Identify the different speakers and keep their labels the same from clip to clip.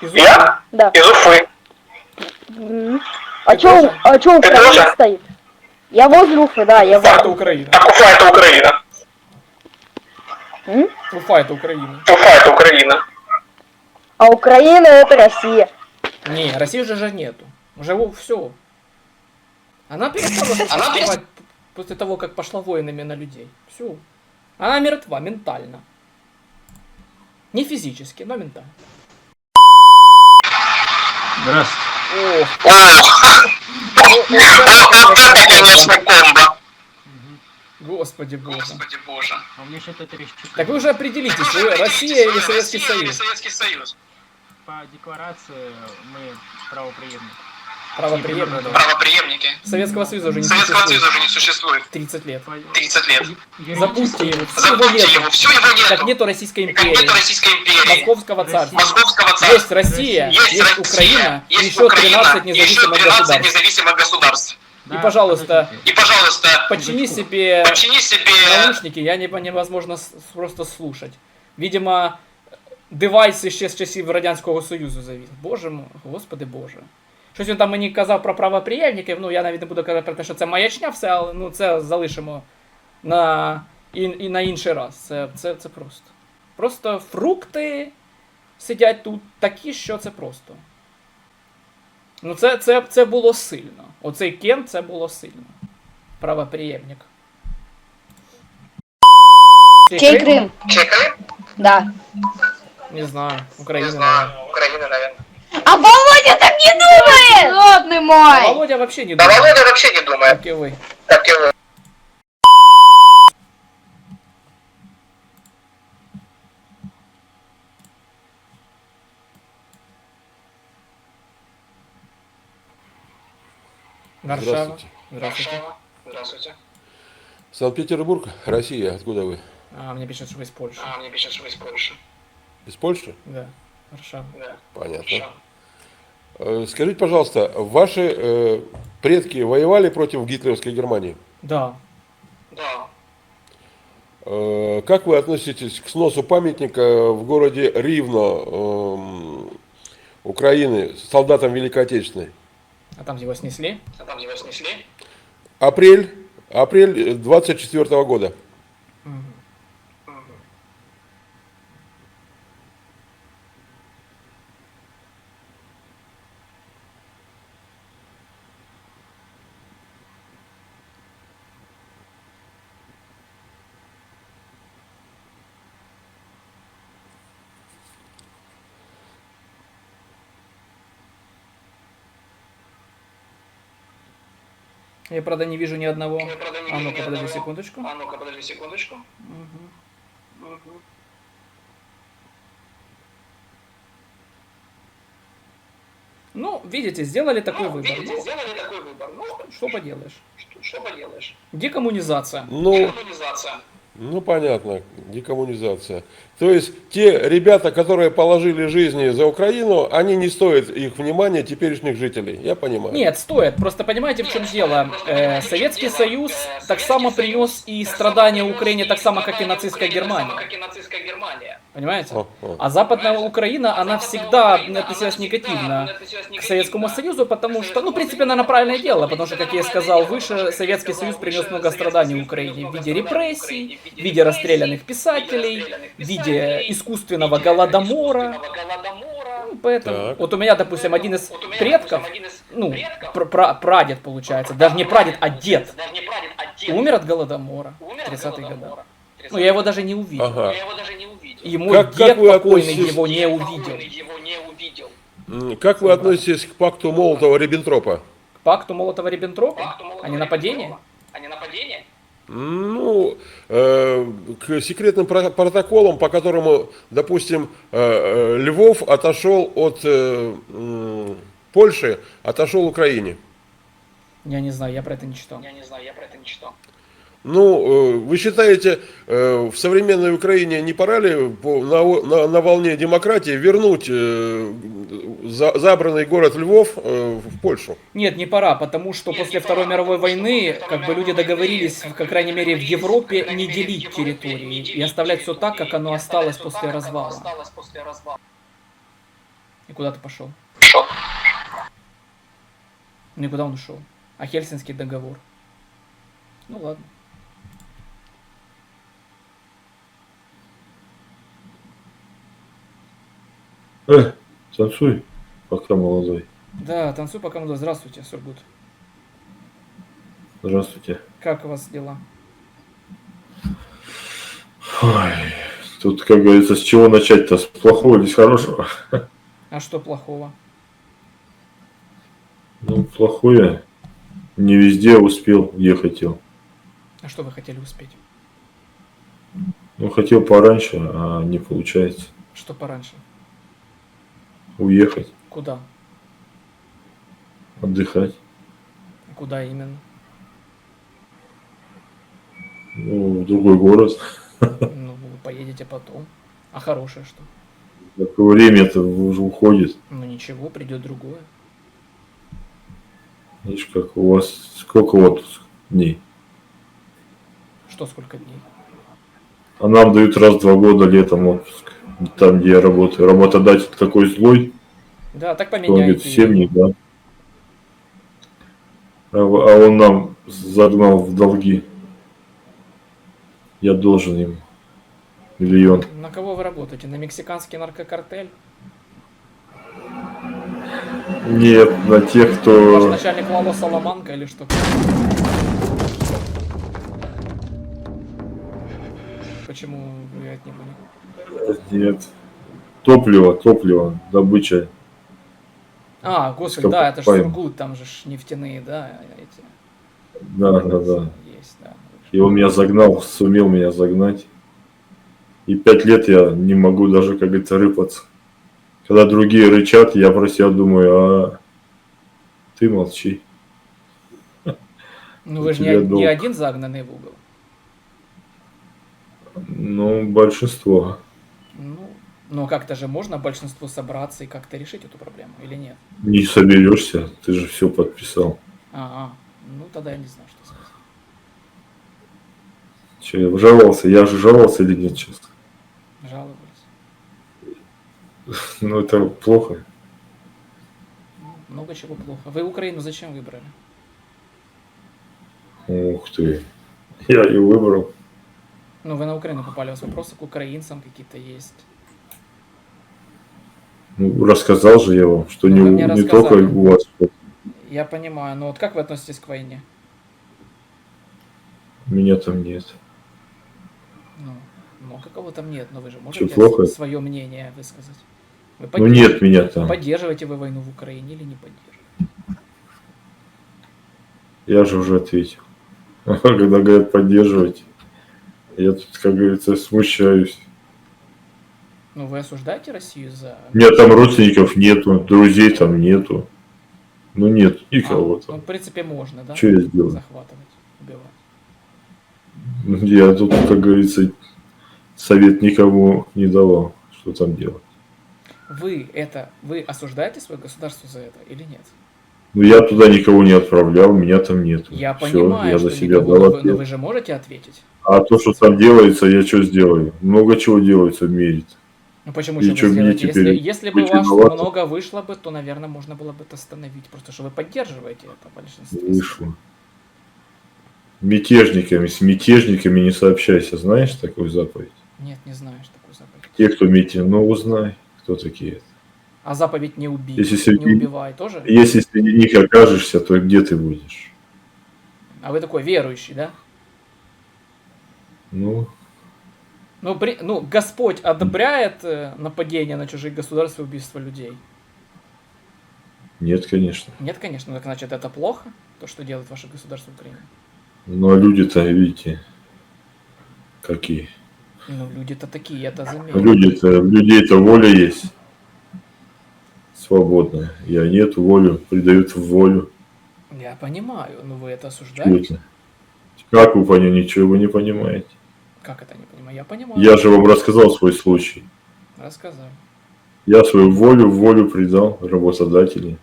Speaker 1: Я?
Speaker 2: Да.
Speaker 1: Из Уфы.
Speaker 2: М. А
Speaker 3: Ты
Speaker 2: чё,
Speaker 3: тоже?
Speaker 2: а чё Украина
Speaker 1: тоже?
Speaker 2: стоит? Я возле Уфы, да, я
Speaker 3: Уфа это
Speaker 2: возле.
Speaker 3: Украина.
Speaker 1: Так Уфа это Украина.
Speaker 2: М?
Speaker 3: Уфа это Украина.
Speaker 1: Уфа это Украина.
Speaker 2: А Украина это Россия.
Speaker 3: Не, России уже же нету. Уже все. Она перестала существовать после того, как пошла войнами на людей. Все. Она мертва ментально. Не физически, но ментально.
Speaker 4: Здравствуйте.
Speaker 3: О,
Speaker 1: О, вот это, конечно, комбо.
Speaker 3: Господи боже.
Speaker 1: Господи боже.
Speaker 4: А мне что-то трещит.
Speaker 3: Так вы уже определитесь, вы Россия или? Советский Союз?
Speaker 4: По декларации мы правоприемники.
Speaker 3: Правоприемник.
Speaker 1: Правоприемники.
Speaker 3: Советского Союза уже не
Speaker 1: Советского
Speaker 3: существует.
Speaker 1: Союза уже не существует.
Speaker 3: 30 лет.
Speaker 1: 30 лет.
Speaker 3: Забудьте его, нету.
Speaker 1: его, все его нету.
Speaker 3: Как нету Российской
Speaker 1: Как
Speaker 3: империи,
Speaker 1: нету Российской империи.
Speaker 3: Московского царства.
Speaker 1: Московского царства.
Speaker 3: Есть Россия,
Speaker 1: Есть,
Speaker 3: есть
Speaker 1: Россия,
Speaker 3: Украина,
Speaker 1: есть
Speaker 3: еще
Speaker 1: Украина,
Speaker 3: 13
Speaker 1: еще
Speaker 3: независимых
Speaker 1: 13
Speaker 3: государств.
Speaker 1: независимых государств.
Speaker 3: И, пожалуйста,
Speaker 1: И, пожалуйста,
Speaker 3: Почини себе
Speaker 1: почини себе...
Speaker 3: наушники, я не, невозможно с- просто слушать. Видимо, девайс ще з часів Радянського Союзу завіз. Боже мой, господи Боже. Щось він там мені казав про правоприємників, ну я навіть не буду казати про те, що це маячня все, але ну це залишимо на, і, і на інший раз. Це, це, це просто. Просто фрукти сидять тут такі, що це просто. Ну це, це, це було сильно. Оцей Кен це було сильно. Правоприємник.
Speaker 2: Чей Крым?
Speaker 1: Чекай.
Speaker 2: Да.
Speaker 3: Не знаю.
Speaker 1: Не знаю.
Speaker 3: наверное.
Speaker 1: Украина, наверное.
Speaker 2: А Володя так не думает! Родный
Speaker 3: А
Speaker 2: мой!
Speaker 3: Володя вообще не
Speaker 1: Да
Speaker 3: думает,
Speaker 1: Володя вообще не думает,
Speaker 3: как и вы.
Speaker 1: как и вы.
Speaker 3: Варшава.
Speaker 5: Здравствуйте.
Speaker 3: Здравствуйте.
Speaker 1: Здравствуйте.
Speaker 5: Санкт-Петербург, Россия. Откуда вы?
Speaker 3: А, мне пишут, что вы из Польши.
Speaker 1: А, мне пишут, что вы из Польши.
Speaker 5: Из Польши?
Speaker 3: Да, Варшава.
Speaker 1: Да.
Speaker 5: Понятно.
Speaker 1: Варшава.
Speaker 5: Э, Скажите, пожалуйста, ваши э, предки воевали против гитлеровской Германии?
Speaker 3: Да.
Speaker 1: Да.
Speaker 5: Э, Как вы относитесь к сносу памятника в городе Ривно, эм, Украины, солдатам Великой Отечественной?
Speaker 3: А там его снесли?
Speaker 1: А там его снесли?
Speaker 5: Апрель, апрель 24 года.
Speaker 3: Я, правда, не вижу ни одного.
Speaker 1: Я, правда, не
Speaker 3: А ну-ка, подожди
Speaker 1: одного.
Speaker 3: секундочку.
Speaker 1: А ну-ка, подожди секундочку.
Speaker 3: Мгм. Ну, видите, сделали такой
Speaker 1: Ну,
Speaker 3: выбор.
Speaker 1: видите,
Speaker 3: Ну,
Speaker 1: сделали такой выбор. Ну,
Speaker 3: что поделаешь?
Speaker 1: что, что поделаешь?
Speaker 3: Декоммунизация.
Speaker 5: Ну,
Speaker 1: Коммунизация.
Speaker 5: Ну понятно, декоммунизация. То есть те ребята, которые положили жизни за Украину, они не стоят их внимания теперешних жителей. Я понимаю.
Speaker 3: Нет, стоит. Просто понимаете, в чем дело? Э, Советский Союз так само принес и страдания Украине так само, как и нацистская Германия.
Speaker 1: И.
Speaker 3: Понимаете?
Speaker 5: О, о.
Speaker 3: А Западная Украина, она
Speaker 1: Западная
Speaker 3: всегда
Speaker 1: Украина,
Speaker 3: относилась
Speaker 1: она
Speaker 3: негативно к Советскому Союзу, потому что, ну, в принципе, наверное, правильное
Speaker 1: потому
Speaker 3: дело,
Speaker 1: что,
Speaker 3: потому что, как я сказал
Speaker 1: правильное дело,
Speaker 3: выше, Советский Союз
Speaker 1: сказал
Speaker 3: принес много страданий Украине в виде репрессий, в виде расстрелянных писателей, в виде искусственного голодомора. Ну, Поэтому,
Speaker 5: Так.
Speaker 3: вот у меня, допустим, один из предков, ну, пр- пра- прадед получается, даже не прадед, а дед,
Speaker 1: даже не прадед, а дед,
Speaker 3: умер от голодомора в
Speaker 1: от
Speaker 3: 30-е годы. Ну, я его даже не увидел.
Speaker 5: Ага.
Speaker 3: Мой
Speaker 5: Как-
Speaker 3: дед
Speaker 5: как вы
Speaker 3: покойный
Speaker 5: относитесь-
Speaker 3: его не увидел.
Speaker 5: Как вы относитесь к пакту Молотова-Риббентропа?
Speaker 3: К пакту Молотова-Риббентропа?
Speaker 1: Молотова-Риббентропа.
Speaker 3: А не нападение?
Speaker 1: А не нападение?
Speaker 5: Ну, э, к секретным про- протоколам, по которому, допустим, э, э, Львов отошел от э, Польши, отошел Украине.
Speaker 3: Я не знаю, я про это не читал.
Speaker 1: Я не знаю, я про это не читал.
Speaker 5: Ну, э, вы считаете, э, в современной Украине не пора ли на, на- на волне демократии вернуть э, за- забранный город Львов в Польшу?
Speaker 3: Нет, не пора, потому что
Speaker 1: Нет,
Speaker 3: после Второй
Speaker 1: пора,
Speaker 3: мировой войны, как бы люди договорились,
Speaker 1: войны,
Speaker 3: по крайней мере, в Европе не делить территории
Speaker 1: не
Speaker 3: и оставлять все так, как оно осталось после
Speaker 1: как
Speaker 3: развала.
Speaker 1: осталось после развала.
Speaker 3: И куда ты пошел?
Speaker 1: Шо?
Speaker 3: Ну и куда он ушел? А Хельсинский договор? Ну ладно.
Speaker 6: Э, танцуй, пока молодой.
Speaker 3: Да, танцуй пока молодой. Здравствуйте, Сургут.
Speaker 6: Здравствуйте.
Speaker 3: Как у вас дела?
Speaker 6: Ой, тут, как говорится, с чего начать-то? С плохого или с хорошего?
Speaker 3: А что плохого?
Speaker 6: Ну, плохое. Не везде успел, где хотел.
Speaker 3: А что вы хотели успеть?
Speaker 6: Ну, хотел пораньше, а не получается.
Speaker 3: Что пораньше?
Speaker 6: Уехать,
Speaker 3: Куда?
Speaker 6: отдыхать.
Speaker 3: Куда именно?
Speaker 6: Ну, в другой город.
Speaker 3: Ну, вы поедете потом. А хорошее что?
Speaker 6: Такое время-то уже уходит.
Speaker 3: Ну ничего, придет другое.
Speaker 6: Видишь, как у вас сколько отпуск дней?
Speaker 3: Что сколько дней?
Speaker 6: А нам дают раз в два года летом отпуск. Там, где я работаю. Работодатель такой злой,
Speaker 3: Да, так
Speaker 6: что он говорит,
Speaker 3: поменяйте.
Speaker 6: всем не дам. А, а он нам загнал в долги. Я должен ему миллион.
Speaker 3: На кого вы работаете? На мексиканский наркокартель?
Speaker 6: Нет, на тех,
Speaker 3: Ваш
Speaker 6: кто...
Speaker 3: начальник Лало Соломанка или что? Почему вы от него не...
Speaker 6: Нет. Топливо, топливо, добыча.
Speaker 3: А, господи,
Speaker 6: Что
Speaker 3: да, это же
Speaker 6: покупаем?
Speaker 3: Сургут, там же ж нефтяные, да, эти.
Speaker 6: Да, да, да.
Speaker 3: Есть, да.
Speaker 6: И он меня загнал, сумел меня загнать. И пять лет я не могу даже, как говорится, рыпаться. Когда другие рычат, я про себя думаю, а ты молчи.
Speaker 3: Ну вы же не, не один загнанный в угол.
Speaker 6: Ну, большинство.
Speaker 3: Ну, но как-то же можно большинству собраться и как-то решить эту проблему, или нет?
Speaker 6: Не соберешься, ты же все подписал.
Speaker 3: А, а, ну тогда я не знаю, что сказать.
Speaker 6: Че, я жаловался? Я же жаловался или нет сейчас?
Speaker 3: Жаловались.
Speaker 6: Ну, это плохо.
Speaker 3: Ну, много чего плохо. Вы Украину зачем выбрали?
Speaker 6: Ух ты. Я ее выбрал.
Speaker 3: Ну, вы на Украину попали, у вас вопросы к украинцам какие-то есть.
Speaker 6: Ну, рассказал же я вам, что
Speaker 3: Ну,
Speaker 6: не, не только у вас.
Speaker 3: Я понимаю, но вот как вы относитесь к войне?
Speaker 6: Меня там нет.
Speaker 3: Ну, много кого там нет, но вы же можете
Speaker 6: плохо?
Speaker 3: свое мнение высказать. Вы
Speaker 6: Ну нет меня там.
Speaker 3: Поддерживаете вы войну в Украине или не поддерживаете?
Speaker 6: Я же уже ответил. Когда говорят поддерживать, я тут, как говорится, смущаюсь.
Speaker 3: Ну, вы осуждаете Россию за...
Speaker 6: У меня там родственников нету, друзей там нету. Ну нет,
Speaker 3: А,
Speaker 6: никого
Speaker 3: ну,
Speaker 6: там.
Speaker 3: в принципе, можно, да?
Speaker 6: Что я сделаю?
Speaker 3: Захватывать, убивать.
Speaker 6: Я тут, как говорится, совет никому не давал, что там делать.
Speaker 3: Вы это, вы осуждаете свое государство за это или нет?
Speaker 6: Ну я туда никого не отправлял, меня там нету.
Speaker 3: Я
Speaker 6: Всё,
Speaker 3: понимаю,
Speaker 6: я
Speaker 3: что
Speaker 6: за себя
Speaker 3: никого,
Speaker 6: дал
Speaker 3: вы, но
Speaker 6: ответ.
Speaker 3: вы же можете ответить.
Speaker 6: А то, что там делается, я что сделаю? Много чего делается в мире.
Speaker 3: Ну почему же вы сделаете? Если, если бы вас
Speaker 6: виноватым?
Speaker 3: много вышло бы, то, наверное, можно было бы это остановить. Просто что вы поддерживаете это большинство.
Speaker 6: Вышло. Мятежниками, с мятежниками не сообщайся. Знаешь такую заповедь?
Speaker 3: Нет, не знаю, что такое заповедь.
Speaker 6: Те, кто мятеж, ну узнай, кто такие.
Speaker 3: А заповедь не убей,
Speaker 6: Если
Speaker 3: не
Speaker 6: среди-
Speaker 3: убивай тоже?
Speaker 6: Если среди них окажешься, то где ты будешь?
Speaker 3: А вы такой верующий, да?
Speaker 6: Ну,
Speaker 3: Ну, при, ну Господь одобряет э, нападение на чужие государства и убийство людей?
Speaker 6: нет, конечно.
Speaker 3: Нет, конечно, так значит это плохо, то, что делает ваше государство Украина.
Speaker 6: Но люди-то, видите, какие.
Speaker 3: Ну, люди-то такие, я это заметил.
Speaker 6: Люди-то, людей-то воля есть. Свободная. Я нет, волю придают в волю.
Speaker 3: Я понимаю, но вы это осуждаете?
Speaker 6: это? Как вы поняли, ничего вы не понимаете.
Speaker 3: Как это не понимаю? Я понимаю.
Speaker 6: Я же вам рассказал свой случай.
Speaker 3: Рассказал.
Speaker 6: Я свою волю в волю придал работодателю.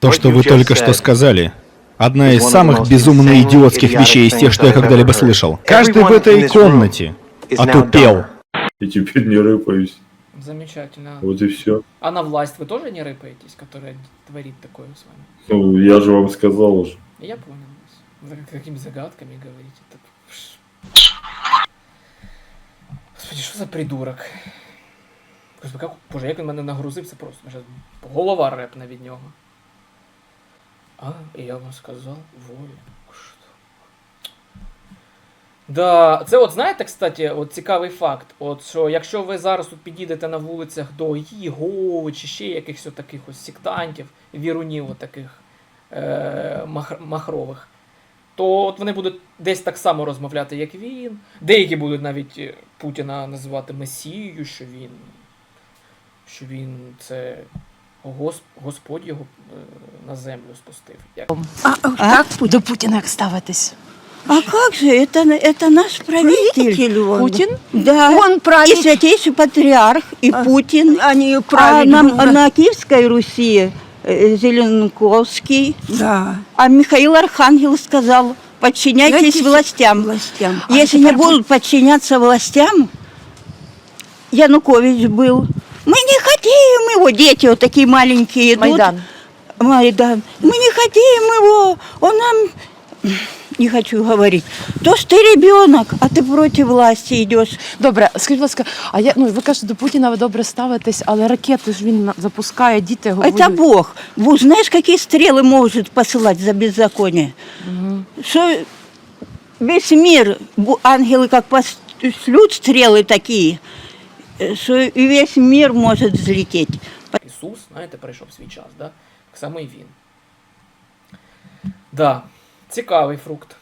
Speaker 7: То, что вы только что сказали, одна из самых безумно идиотских вещей из тех, что я когда-либо слышал. Каждый в этой комнате отупел.
Speaker 6: И теперь не рыпаюсь.
Speaker 3: Замечательно.
Speaker 6: Вот и все.
Speaker 3: А на власть вы тоже не рыпаетесь, которая творит такое с вами?
Speaker 6: Ну, я же вам сказал уже.
Speaker 3: Я понял вас. Вы как- какими загадками говорите. Так, пш. Господи, що за придурок? Господи, як, боже, як він мене нагрузив, це просто. Вже голова репне від нього. А, і я вам сказав волю. Да, це от знаєте, кстати, от цікавий факт. От що якщо ви зараз тут підійдете на вулицях до Єгови чи ще якихось таких ось сектантів, вірунів таких е, мах, махрових, то от вони будуть десь так само розмовляти, як він. Деякі будуть навіть е, Путіна називати Месією, що він. Що він це Гос, Господь його е, на землю спустив. Як?
Speaker 8: А, как до Путіна як ставитись?
Speaker 9: А как же, это, это наш правитель. он.
Speaker 8: Путін?
Speaker 9: Да.
Speaker 8: Он
Speaker 9: И
Speaker 8: править,
Speaker 9: святейший патриарх, и Путин.
Speaker 8: они
Speaker 9: А
Speaker 8: править.
Speaker 9: на, на Киевской Руси э, Зеленковский,
Speaker 8: Да.
Speaker 9: а Михаил Архангел сказал, подчиняйтесь
Speaker 8: Подчиняйтесь
Speaker 9: властям.
Speaker 8: властям. А
Speaker 9: Если не будут подчиняться властям, Янукович был. Мы не хотим его, дети вот такие маленькие идут.
Speaker 8: Майдан.
Speaker 9: Майдан. Мы не хотим его, он нам Не хочу говорить. То, что ты ребенок, а ты против власти идешь.
Speaker 8: Добре, скажіть, будь ласка, а я ну ви кажете, до Путіна ви добре ставитесь, але ракети ж він на- запускає, діти говорять.
Speaker 9: Это Бог. Бог, знаешь, какие стрелы может посылать за беззаконие? Что весь мир, бу- ангелы как пошлют стрелы такие, э, что и весь мир может взлететь.
Speaker 3: Ісус, знаєте, прийшов свій час, да? Так само і він. Да, цікавий фрукт.